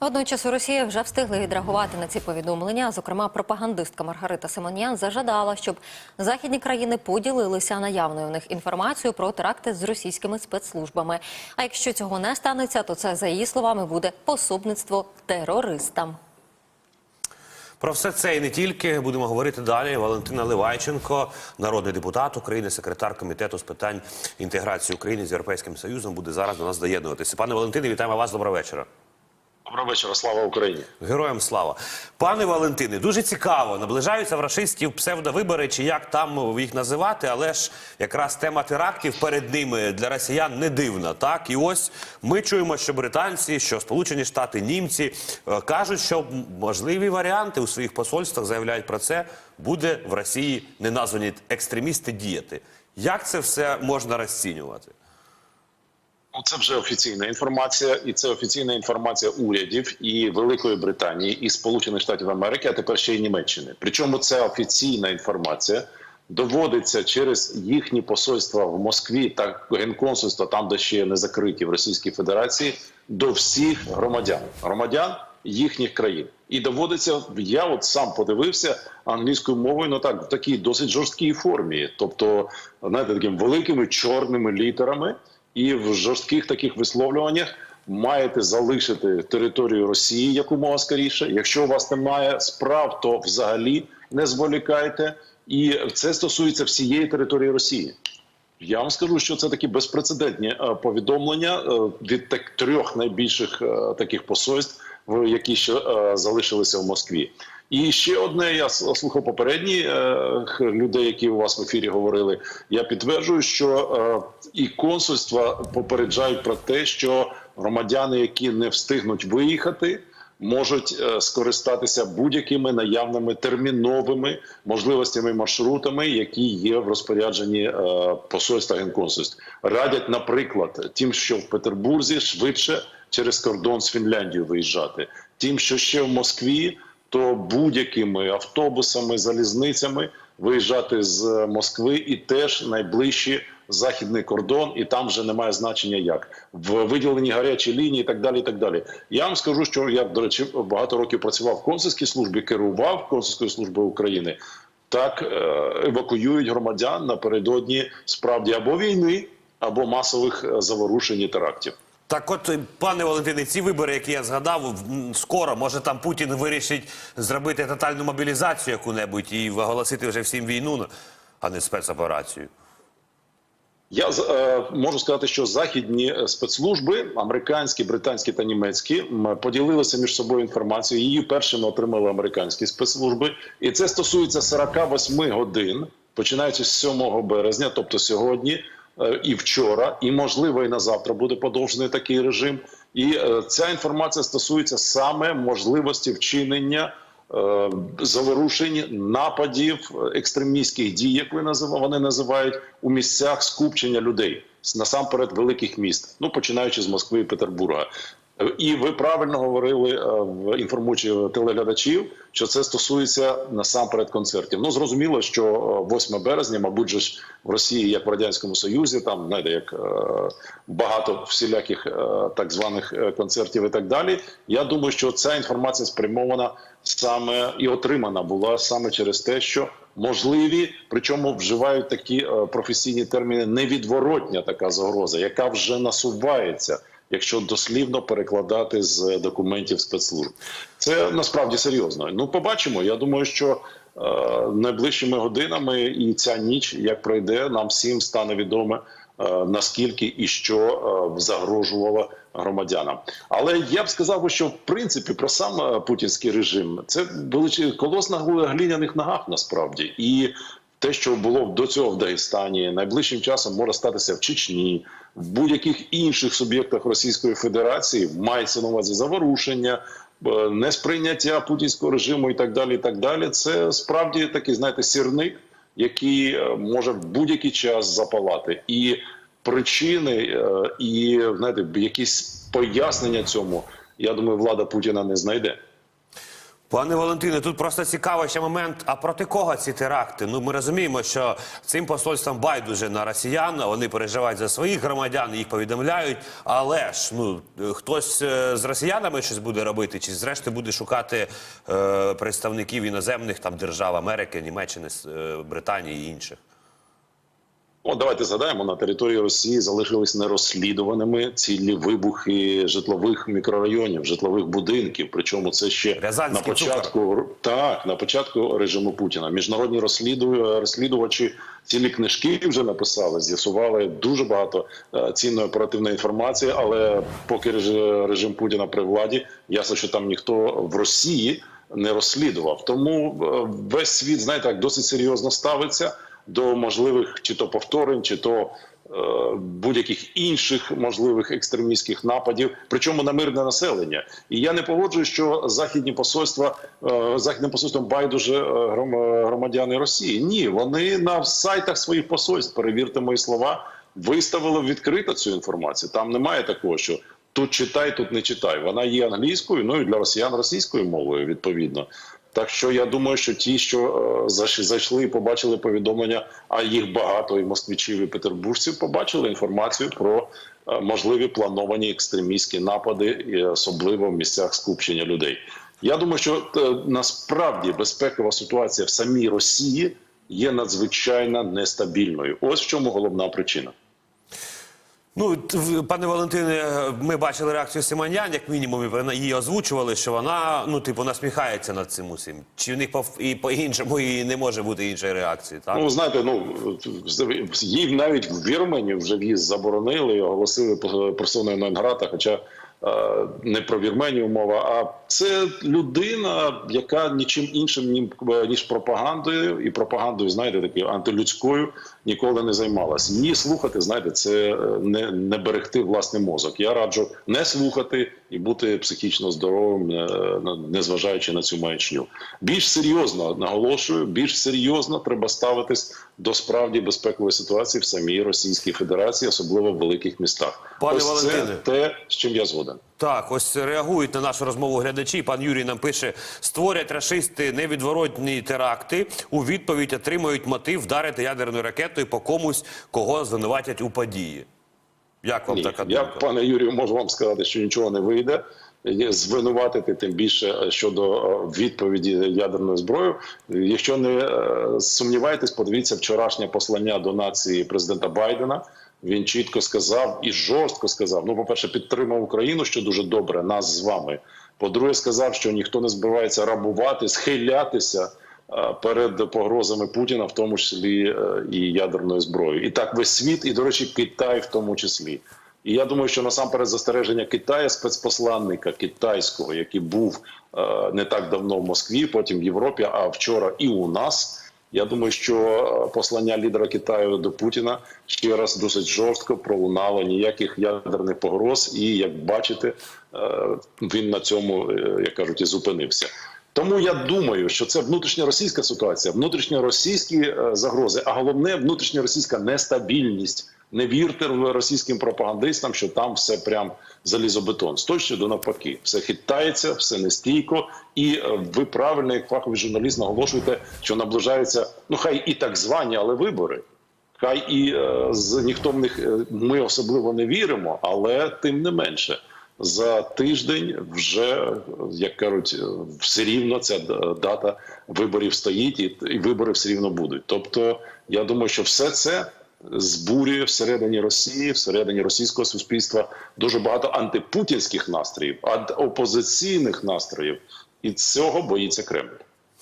Водночас у Росії вже встигли відреагувати на ці повідомлення. Зокрема, пропагандистка Маргарита Симоньян зажадала, щоб західні країни поділилися наявною в них інформацією про теракти з російськими спецслужбами. А якщо цього не станеться, то це за її словами буде пособництво терористам. Про все це і не тільки будемо говорити далі. Валентина Ливайченко, народний депутат України, секретар комітету з питань інтеграції України з Європейським Союзом, буде зараз до нас доєднуватися. Пане Валентине, вітаємо вас. Доброго вечора. Доброго вечора, слава Україні. Героям слава. Пане Валентине, дуже цікаво. Наближаються в рашистів псевдовибори, чи як там їх називати, але ж якраз тема терактів перед ними для росіян не дивна. Так, і ось ми чуємо, що британці, що Сполучені Штати, німці е, кажуть, що можливі варіанти у своїх посольствах заявляють про це. Буде в Росії неназвані екстремісти діяти. Як це все можна розцінювати? Ну, Це вже офіційна інформація, і це офіційна інформація урядів і Великої Британії, і Сполучених Штатів Америки, а тепер ще й Німеччини. Причому ця офіційна інформація доводиться через їхні посольства в Москві та генконсульства, там де ще не закриті в Російській Федерації, до всіх громадян, громадян їхніх країн. І доводиться, я от сам подивився англійською мовою, ну так в такій досить жорсткій формі, тобто знаєте, такими великими чорними літерами. І в жорстких таких висловлюваннях маєте залишити територію Росії якомога скоріше. Якщо у вас немає справ, то взагалі не зволікайте. І це стосується всієї території Росії. Я вам скажу, що це такі безпрецедентні е, повідомлення е, від так трьох найбільших е, таких посольств, які ще залишилися в Москві. І ще одне, я слухав попередні е, людей, які у вас в ефірі говорили. Я підтверджую, що е, і консульства попереджають про те, що громадяни, які не встигнуть виїхати, можуть е, скористатися будь-якими наявними терміновими можливостями маршрутами, які є в розпорядженні посольства генконсульств. Радять, наприклад, тим, що в Петербурзі швидше через кордон з Фінляндією виїжджати, тим, що ще в Москві, то будь-якими автобусами, залізницями виїжджати з Москви і теж найближчі західний кордон, і там вже немає значення як в виділені гарячі лінії, і так далі. І так далі. Я вам скажу, що я до речі багато років працював в консульській службі, керував консульською службою України. Так е, евакуюють громадян напередодні справді або війни, або масових е, заворушень і терактів. Так, от, е, пане Валентине, ці вибори, які я згадав, скоро може там Путін вирішить зробити тотальну мобілізацію яку-небудь і оголосити вже всім війну, а не спецоперацію. Я е, можу сказати, що західні е, спецслужби, американські, британські та німецькі, поділилися між собою інформацією. Її першими отримали американські спецслужби, і це стосується 48 годин, починаючи з 7 березня, тобто сьогодні і вчора, і можливо, і на завтра буде подовжений такий режим. І е, ця інформація стосується саме можливості вчинення е, заворушень, нападів, е, екстремістських дій, як ви назив- вони називають, у місцях скупчення людей насамперед великих міст, ну починаючи з Москви і Петербурга. Е, І ви правильно говорили е, в інформуючи телеглядачів, що це стосується насамперед концертів. Ну зрозуміло, що е, 8 березня, мабуть, же ж в Росії, як в радянському Союзі, там знаєте, як е, багато всіляких е, так званих е, концертів і так далі. Я думаю, що ця інформація спрямована саме і отримана була саме через те, що можливі, причому вживають такі е, професійні терміни невідворотня така загроза, яка вже насувається. Якщо дослівно перекладати з документів спецслужб, це насправді серйозно. Ну, побачимо. Я думаю, що е, найближчими годинами і ця ніч, як пройде, нам всім стане відомо е, наскільки і що е, загрожувало громадянам. Але я б сказав, що в принципі про сам е, путінський режим це величезний колос на глиняних ногах насправді і. Те, що було до цього в Дагестані, найближчим часом може статися в Чечні, в будь-яких інших суб'єктах Російської Федерації мається на увазі заворушення, е, несприйняття путінського режиму і так далі. І так далі. Це справді такий, знаєте, сірник, який е, може в будь-який час запалати. І причини, е, і знаєте, якісь пояснення цьому, я думаю, влада Путіна не знайде. Пане Валентине, тут просто цікаво ще момент. А проти кого ці теракти? Ну ми розуміємо, що цим посольством байдуже на росіян. Вони переживають за своїх громадян, їх повідомляють. Але ж ну хтось е, з росіянами щось буде робити, чи зрештою буде шукати е, представників іноземних там держав Америки, Німеччини, е, Британії і інших. От давайте згадаємо, на території Росії залишились нерозслідуваними цілі вибухи житлових мікрорайонів, житлових будинків. Причому це ще на Рязанський початку так, на початку режиму Путіна. Міжнародні розслідую- розслідувачі цілі книжки вже написали, з'ясували дуже багато е, цінної оперативної інформації. Але поки реж- режим Путіна при владі, ясно, що там ніхто в Росії не розслідував. Тому е, весь світ знаєте, так досить серйозно ставиться до можливих чи то повторень, чи то е, будь-яких інших можливих екстремістських нападів, причому на мирне населення. І я не погоджую, що західні посольства е, західним посольством байдуже е, гром- громадяни Росії. Ні, вони на сайтах своїх посольств, перевірте мої слова, виставили відкрито цю інформацію. Там немає такого, що. Тут читай, тут не читай. Вона є англійською, ну і для росіян російською мовою відповідно. Так що я думаю, що ті, що е, зайшли і побачили повідомлення, а їх багато і москвичів, і петербуржців, побачили інформацію про е, можливі плановані екстремістські напади, особливо в місцях скупчення людей. Я думаю, що е, насправді безпекова ситуація в самій Росії є надзвичайно нестабільною. Ось в чому головна причина. Ну, пане Валентине, ми бачили реакцію Симонян, як мінімум, її озвучували, що вона, ну, типу, насміхається над цим усім. Чи в них і по-іншому і не може бути іншої реакції, так? Ну, знаєте, ну їй навіть в Вірмені вже в'їзд заборонили, оголосили персоною грата, хоча е, не про Вірменію мова, а це людина, яка нічим іншим ніж пропагандою, і пропагандою, знаєте, такою антилюдською ніколи не займалася. Її слухати, знаєте, це е, не, не берегти власний мозок. Я раджу не слухати і бути психічно здоровим, е, незважаючи на цю маячню. Більш серйозно наголошую, більш серйозно треба ставитись до справді безпекової ситуації в самій Російській Федерації, особливо в великих містах. Пане Ось Валентине. це те, з чим я згоден. Так, ось реагують на нашу розмову глядачі. Пан Юрій нам пише: створять рашисти невідворотні теракти. У відповідь отримують мотив вдарити ядерною ракетою по комусь, кого звинуватять у події. Як вам Ні, така я, пане Юрію, можу вам сказати, що нічого не вийде. Звинуватити тим більше е, щодо е, відповіді ядерною зброєю. Якщо не е, сумніваєтесь, подивіться вчорашнє послання до нації президента Байдена. Він чітко сказав і жорстко сказав: ну, по-перше, підтримав Україну, що дуже добре, нас з вами. По-друге, сказав, що ніхто не збирається рабувати, схилятися перед погрозами Путіна, в тому числі е, і ядерною зброєю. І так весь світ, і до речі, Китай в тому числі. І я думаю, що насамперед застереження Китаю, спецпосланника китайського, який був е, не так давно в Москві, потім в Європі, а вчора і у нас. Я думаю, що е, послання лідера Китаю до Путіна ще раз досить жорстко пролунало ніяких ядерних погроз, і як бачите, е, він на цьому, е, як кажуть, і зупинився. Тому я думаю, що це внутрішньоросійська ситуація, внутрішньоросійські е, загрози, а головне внутрішньоросійська нестабільність. Не вірте російським пропагандистам, що там все прям залізобетон. З точно до навпаки, все хитається, все нестійко. І е, ви правильно, як фаховий журналіст, наголошуєте, що наближаються, ну хай і так звані, але вибори. Хай і е, з ніхто в них е, ми особливо не віримо, але тим не менше. За тиждень вже як кажуть, все рівно ця дата виборів стоїть, і вибори все рівно будуть. Тобто, я думаю, що все це збурює всередині Росії, всередині російського суспільства дуже багато антипутінських настроїв, антиопозиційних настроїв, і цього боїться Кремль.